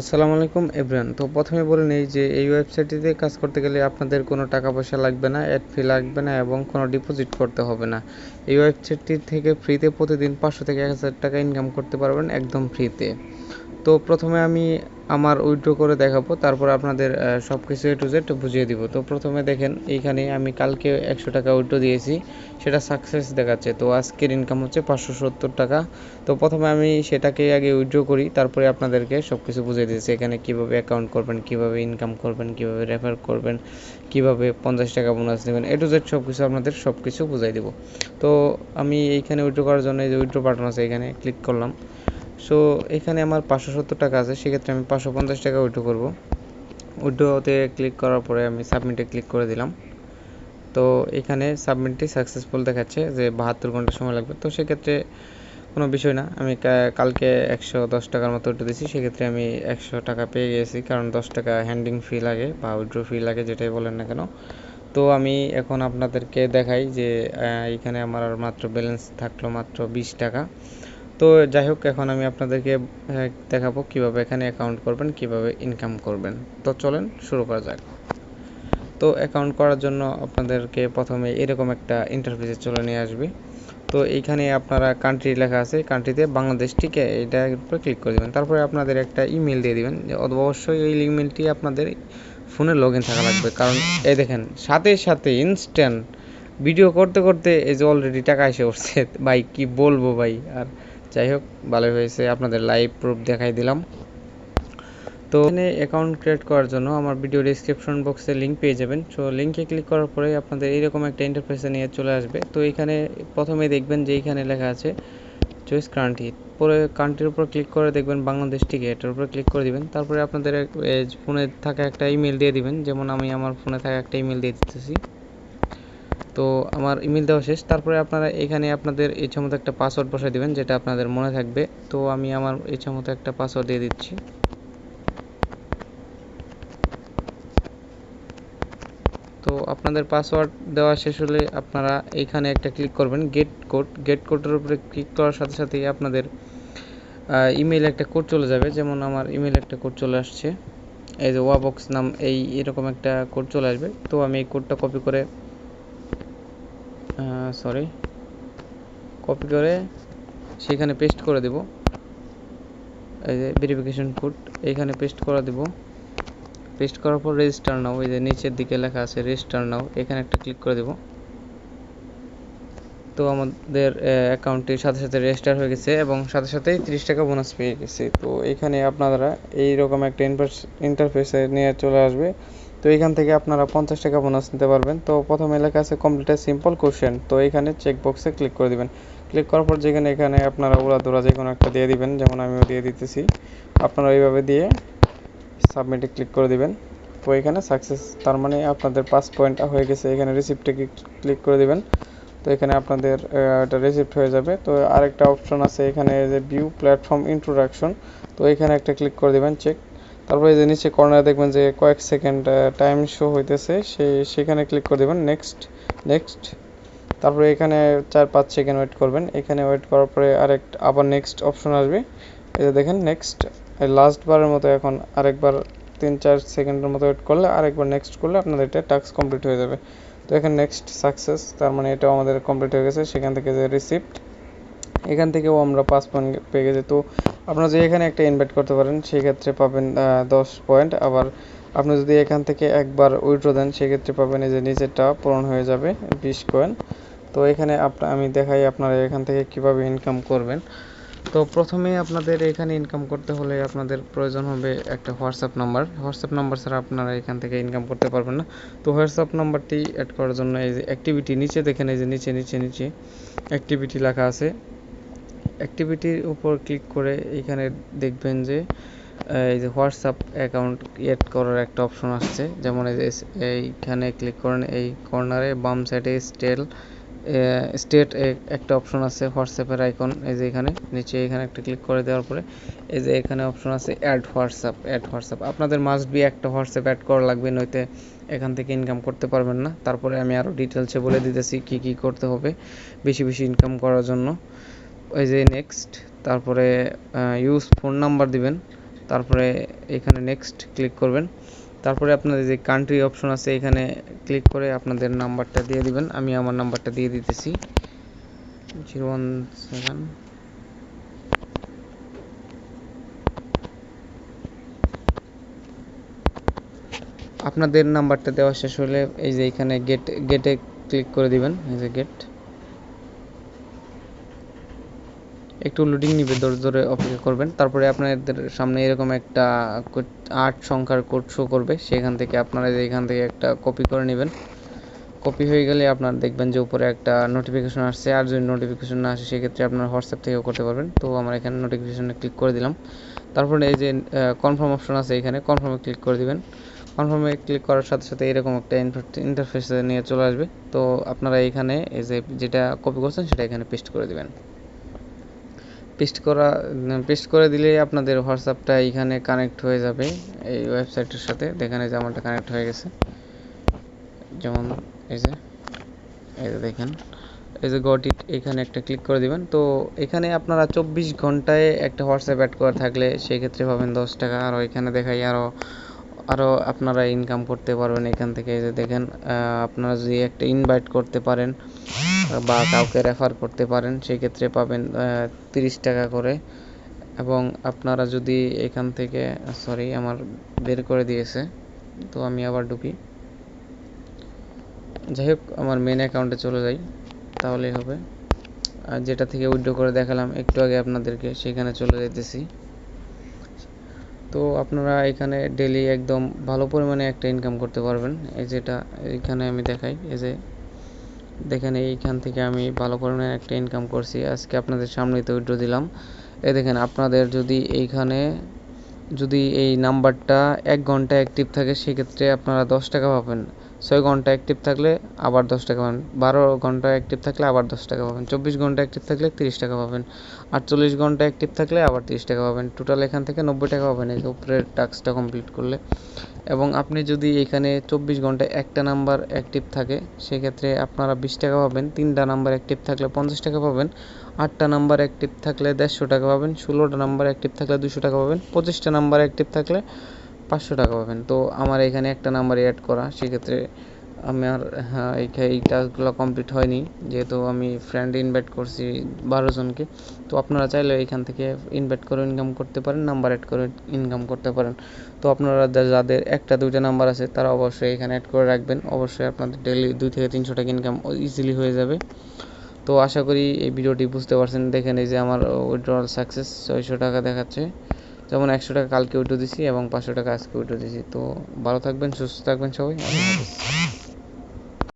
আসসালামু আলাইকুম, এভরিওয়ান। তো প্রথমে বলে নেই যে এই ওয়েবসাইটটিতে কাজ করতে গেলে আপনাদের কোনো টাকা পয়সা লাগবে না, অ্যাড ফি লাগবে না এবং কোনো ডিপোজিট করতে হবে না। এই ওয়েবসাইটটি থেকে ফ্রিতে প্রতিদিন পাঁচশো থেকে এক হাজার টাকা ইনকাম করতে পারবেন একদম ফ্রিতে। তো প্রথমে আমি আমার উইড্রো করে দেখাবো, তারপর আপনাদের সব কিছু এ টু জেড বুঝিয়ে দিব। তো প্রথমে দেখেন, এইখানে আমি কালকে একশো টাকা উইড্রো দিয়েছি, সেটা সাকসেস দেখাচ্ছে। তো আজকের ইনকাম হচ্ছে পাঁচশো সত্তর টাকা। তো প্রথমে আমি সেটাকে আগে উইড্রো করি, তারপরে আপনাদেরকে সব কিছু বুঝিয়ে দিয়েছি। এখানে কীভাবে অ্যাকাউন্ট করবেন, কীভাবে ইনকাম করবেন, কীভাবে রেফার করবেন, কীভাবে পঞ্চাশ টাকা বোনাস দেবেন এ টু জেড সব কিছু আপনাদের সব কিছু বুঝাই দেবো। তো আমি এইখানে উইড্রো করার জন্য এই যে উইথড্র বাটন আছে, এখানে ক্লিক করলাম। সো এখানে আমার পাঁচশো সত্তর টাকা আছে, সেক্ষেত্রে আমি পাঁচশো পঞ্চাশ টাকা উইড্রো করব। উইড্রোতে ক্লিক করার পরে আমি সাবমিটে ক্লিক করে দিলাম। তো, এখানে সাবমিটটি সাকসেসফুল দেখাচ্ছে যে বাহাত্তর ঘণ্টা সময় লাগবে। তো, সেক্ষেত্রে কোনো বিষয় না, আমি কালকে একশো দশ টাকার মতো উইড্রো দিয়েছি, সেক্ষেত্রে আমি একশো টাকা পেয়ে গিয়েছি কারণ দশ টাকা হ্যান্ডিং ফি লাগে বা উইড্রো ফি লাগে, যেটাই বলেন না কেন। তো, আমি এখন আপনাদেরকে দেখাই যে এখানে আমার মাত্র ব্যালেন্স থাকল মাত্র বিশ টাকা। তো যাই হোক, এখন আমি আপনাদেরকে দেখাবো কীভাবে এখানে অ্যাকাউন্ট করবেন, কীভাবে ইনকাম করবেন। তো চলেন শুরু করা যাক। তো অ্যাকাউন্ট করার জন্য আপনাদেরকে প্রথমে এরকম একটা ইন্টারফেসে চলে নিয়ে আসবে। তো এইখানে আপনারা কান্ট্রি লেখা আছে কান্ট্রিতে বাংলাদেশ, ঠিক এটার উপরে ক্লিক করে দেবেন। তারপরে আপনাদের একটা ইমেল দিয়ে দিবেন অবশ্যই এই ইমেলটি আপনাদের ফোনে লগ ইন থাকা লাগবে। কারণ এই দেখেন, সাথে সাথে ইনস্ট্যান্ট ভিডিও করতে করতে এই যে অলরেডি টাকা এসে উঠছে। ভাই, কি বলব ভাই? আর যাই হোক, ভালোই হয়েছে। আপনাদের লাইভ প্রুফ দেখাই দিলাম। তো এখানে অ্যাকাউন্ট ক্রিয়েট করার জন্য আমার ভিডিও ডিসক্রিপশন বক্সে লিঙ্ক পেয়ে যাবেন। সো লিঙ্কে ক্লিক করার পরে আপনাদের এরকম একটা ইন্টারফেসে নিয়ে চলে আসবে। তো এখানে প্রথমে দেখবেন যে এখানে লেখা আছে চয়েস কান্ট্রি পরে কান্ট্রির উপর ক্লিক করে দেখবেন বাংলাদেশ থেকে এটার উপর ক্লিক করে দিবেন। তারপরে আপনাদের ফোনে থাকা একটা ইমেল দিয়ে দিবেন। যেমন আমি আমার ফোনে থাকা একটা ইমেল দিয়ে দিতেছি। তো আমার ইমেল দেওয়া শেষ। তারপরে আপনারা এখানে আপনাদের ইচ্ছা মতো একটা পাসওয়ার্ড বসাই দেবেন, যেটা আপনাদের মনে থাকবে। তো আমি আমার ইচ্ছা মতো একটা পাসওয়ার্ড দিয়ে দিচ্ছি। তো আপনাদের পাসওয়ার্ড দেওয়া শেষ হলে আপনারা এইখানে একটা ক্লিক করবেন গেট কোড গেট কোডের উপরে ক্লিক করার সাথে সাথেই আপনাদের ইমেল একটা কোড চলে যাবে। যেমন আমার ইমেল একটা কোড চলে আসছে। এই যে ওয়াবক্স নাম এই এরকম একটা কোড চলে আসবে। তো আমি এই কোডটা কপি করে সরি কপি করে সেখানে পেস্ট করে দেব। এই যে ভেরিফিকেশন কোড এইখানে পেস্ট করে দেব। পেস্ট করার পর রেজিস্টার নাও, এই যে নিচের দিকে লেখা আছে রেজিস্টার নাও, এখানে একটা ক্লিক করে দেব। তো আমাদের অ্যাকাউন্টটি সাথে সাথে রেজিস্টার হয়ে গেছে এবং সাথে সাথেই তিরিশ টাকা বোনাস পেয়ে গেছে। তো এখানে আপনারা এইরকম একটা ইন্টারফেসে নিয়ে চলে আসবে। তো এখান থেকে আপনারা পঞ্চাশ টাকা বোনাস নিতে পারবেন। তো প্রথম এলাকা আছে কমপ্লিট সিম্পল কোশ্চেন তো এখানে চেক বক্সে ক্লিক করে দিবেন। ক্লিক করার পর যেখানে এখানে আপনারা ওরা দোরা যে কোনো একটা দিয়ে দিবেন, যেমন আমিও দিয়ে দিতেছি। আপনারা এইভাবে দিয়ে সাবমিটে ক্লিক করে দিবেন। তো এখানে সাকসেস তার মানে আপনাদের পাঁচ পয়েন্ট হয়ে গেছে। এখানে রিসিপ্টে ক্লিক করে দিবেন। তো এখানে আপনাদের এটা রিসিপ্ট হয়ে যাবে। তো আরেকটা অপশন আছে এখানে যে ভিউ প্ল্যাটফর্ম ইন্ট্রোডাকশন তো এখানে একটা ক্লিক করে দিবেন চেক তারপরে যে নিচে কর্নারে দেখবেন যে কয়েক সেকেন্ড টাইম শো হইতেছে, সে, সেখানে ক্লিক করে দেবেন নেক্সট নেক্সট তারপরে এখানে চার, পাঁচ সেকেন্ড ওয়েট করবেন, এখানে ওয়েট করার পরে আরেক, আবার নেক্সট অপশন আসবে। এই যে দেখেন নেক্সট লাস্ট বারের মতো এখন আরেকবার তিন, চার সেকেন্ডের মতো ওয়েট করলে আরেকবার নেক্সট করলে আপনাদের এটা টাস্ক কমপ্লিট হয়ে যাবে। তো এখানে নেক্সট সাকসেস তার মানে এটাও আমাদের কমপ্লিট হয়ে গেছে, সেখান থেকে যে রিসিপ্ট এখান থেকেও আমরা পাঁচ পয়েন্ট পেয়ে গেছি। তো আপনারা যদি এখানে একটা ইনভাইট করতে পারেন, সেক্ষেত্রে পাবেন দশ পয়েন্ট আবার আপনি যদি এখান থেকে একবার উইড্রো দেন, সেক্ষেত্রে পাবেন এই যে নিচেরটা পূরণ হয়ে যাবে, বিশ কয়েন তো এখানে আপনার আমি দেখাই আপনারা এখান থেকে কীভাবে ইনকাম করবেন। তো প্রথমে আপনাদের এখানে ইনকাম করতে হলে আপনাদের প্রয়োজন হবে একটা হোয়াটসঅ্যাপ নাম্বার হোয়াটসঅ্যাপ নাম্বার ছাড়া আপনারা এখান থেকে ইনকাম করতে পারবেন না। তো হোয়াটসঅ্যাপ নাম্বারটি অ্যাড করার জন্য এই যে অ্যাক্টিভিটি নিচে দেখেন এই যে নিচে নিচে নিচে অ্যাক্টিভিটি লেখা আছে। অ্যাক্টিভিটির উপর ক্লিক করে এখানে দেখবেন যে এই যে হোয়াটসঅ্যাপ অ্যাকাউন্ট এড করার একটা অপশন আসছে। যেমন এই যে এইখানে ক্লিক করেন, এই কর্নারে বাম সাইডে স্টেল স্টেট একটা অপশন আছে হোয়াটসঅ্যাপের আইকন এই যে এখানে, নিচে এখানে একটা ক্লিক করে দেওয়ার পরে, এই যে এখানে অপশন আছে অ্যাড হোয়াটসঅ্যাপ অ্যাড হোয়াটসঅ্যাপ আপনাদের মাস্ট বি একটা হোয়াটসঅ্যাপ অ্যাড করা লাগবে নইতে এখান থেকে ইনকাম করতে পারবেন না। তারপরে আমি আরও ডিটেলসে বলে দিতেছি কি কি করতে হবে, বেশি বেশি ইনকাম করার জন্য। ওই যে নেক্সট তারপরে ইউজ ফোন নাম্বার দিবেন, তারপরে এখানে নেক্সট ক্লিক করবেন, তারপরে আপনাদের যে কান্ট্রি অপশন আছে এখানে ক্লিক করে আপনাদের নাম্বারটা দিয়ে দিবেন, আমি আমার নাম্বারটা দিয়ে দিতেছি জিরো ওয়ান সেভেন আপনাদের নাম্বারটা দেওয়া শেষ হলে এই যে এখানে গেট গেটে ক্লিক করে দিবেন, এই যে গেট একটু লোডিং নিবে, ধরে ধরে অপেক্ষা করবেন। তারপরে আপনাদের সামনে এরকম একটা আট সংখ্যার কোড শো করবে। সেখান থেকে আপনারা এখান থেকে একটা কপি করে নেবেন। কপি হয়ে গেলে আপনার দেখবেন যে উপরে একটা নোটিফিকেশন আসছে। আর যদি নোটিফিকেশন না আসে, সেক্ষেত্রে আপনার হোয়াটসঅ্যাপ থেকেও করতে পারবেন। তো আমরা এখানে নোটিফিকেশনে ক্লিক করে দিলাম। তারপরে এই যে কনফার্ম অপশন আছে এখানে কনফার্মে ক্লিক করে দিবেন। কনফার্মে ক্লিক করার সাথে সাথে এরকম একটা ইন্টারফেস নিয়ে চলে আসবে। তো আপনারা এখানে এই যে, যেটা কপি করছেন, সেটা এখানে পেস্ট করে দিবেন। পেস্ট করা পেস্ট করে দিলে আপনাদের হোয়াটসঅ্যাপটা এখানে কানেক্ট হয়ে যাবে, এই ওয়েবসাইটের সাথে। দেখেন এই যে আমারটা কানেক্ট হয়ে গেছে। যেমন এই যে এই যে দেখেন, এই যে গট ইট, এখানে একটা ক্লিক করে দিবেন। তো এখানে আপনারা চব্বিশ ঘন্টায় একটা হোয়াটসঅ্যাপ অ্যাড করা থাকলে সেক্ষেত্রে পাবেন দশ টাকা। আর এখানে দেখাই আরও আরও আপনারা ইনকাম করতে পারবেন এখান থেকে। এই যে দেখেন আপনারা যদি একটা ইনভাইট করতে পারেন বা কাউকে রেফার করতে পারেন, সেক্ষেত্রে পাবেন তিরিশ টাকা করে। এবং আপনারা যদি এখান থেকে সরি আমার বের করে দিয়েছে, তো আমি আবার ঢুকি। যাই হোক, আমার মেন অ্যাকাউন্টে চলে যাই, তাহলেই হবে। আর যেটা থেকে উইথড্র করে দেখালাম, একটু আগে আপনাদেরকে, সেখানে চলে যেতেছি তো আপনারা এখানে ডেলি একদম ভালো পরিমাণে একটা ইনকাম করতে পারবেন। এই যেটা এখানে আমি দেখাই, এই যে দেখেন এইখান থেকে আমি ভালো করে একটা ইনকাম করছি। আজকে আপনাদের সামনে তো উইড্রো দিলাম। এই দেখেন, আপনাদের যদি এইখানে, যদি এই নাম্বারটা এক ঘণ্টা অ্যাক্টিভ থাকে, সেক্ষেত্রে আপনারা দশ টাকা পাবেন। ছয় ঘণ্টা অ্যাক্টিভ থাকলে আবার দশ টাকা পাবেন। বারো ঘণ্টা অ্যাক্টিভ থাকলে আবার দশ টাকা পাবেন। চব্বিশ ঘণ্টা অ্যাক্টিভ থাকলে তিরিশ টাকা পাবেন। আটচল্লিশ ঘণ্টা অ্যাক্টিভ থাকলে আবার তিরিশ টাকা পাবেন। টোটাল এখান থেকে নব্বই টাকা পাবেন এই উপরের টাস্কটা কমপ্লিট করলে। এবং আপনি যদি এখানে চব্বিশ ঘন্টায় একটা নাম্বার অ্যাক্টিভ থাকে, সেক্ষেত্রে আপনারা বিশ টাকা পাবেন। তিনটা নাম্বার অ্যাক্টিভ থাকলে পঞ্চাশ টাকা পাবেন। আটটা নাম্বার অ্যাক্টিভ থাকলে দেড়শো টাকা পাবেন। ষোলোটা নাম্বার অ্যাক্টিভ থাকলে দুশো টাকা পাবেন। পঁচিশটা নাম্বার অ্যাক্টিভ থাকলে পাঁচশো টাকা পাবেন। তো আমার এখানে একটা নাম্বার অ্যাড করা, সেক্ষেত্রে আমার হ্যাঁ এই টাস্কগুলো কমপ্লিট হয়নি। যেহেতু আমি ফ্রেন্ড ইনভাইট করছি বারো জনকে, তো আপনারা চাইলে এখান থেকে ইনভাইট করে ইনকাম করতে পারেন নাম্বার অ্যাড করে ইনকাম করতে পারেন। তো আপনারা যাদের একটা, দুইটা নাম্বার আছে, তারা অবশ্যই এখানে অ্যাড করে রাখবেন। অবশ্যই আপনাদের ডেলি দুই থেকে তিনশো টাকা ইনকাম ইজিলি হয়ে যাবে। তো আশা করি এই ভিডিওটি বুঝতে পারছেন। দেখেন এই যে আমার উইথড্রল সাকসেস ছয়শো টাকা দেখাচ্ছে। যেমন একশো টাকা কালকে উঠে দিছি এবং পাঁচশো টাকা আজকে উঠে দিছি। তো ভালো থাকবেন, সুস্থ থাকবেন সবাই।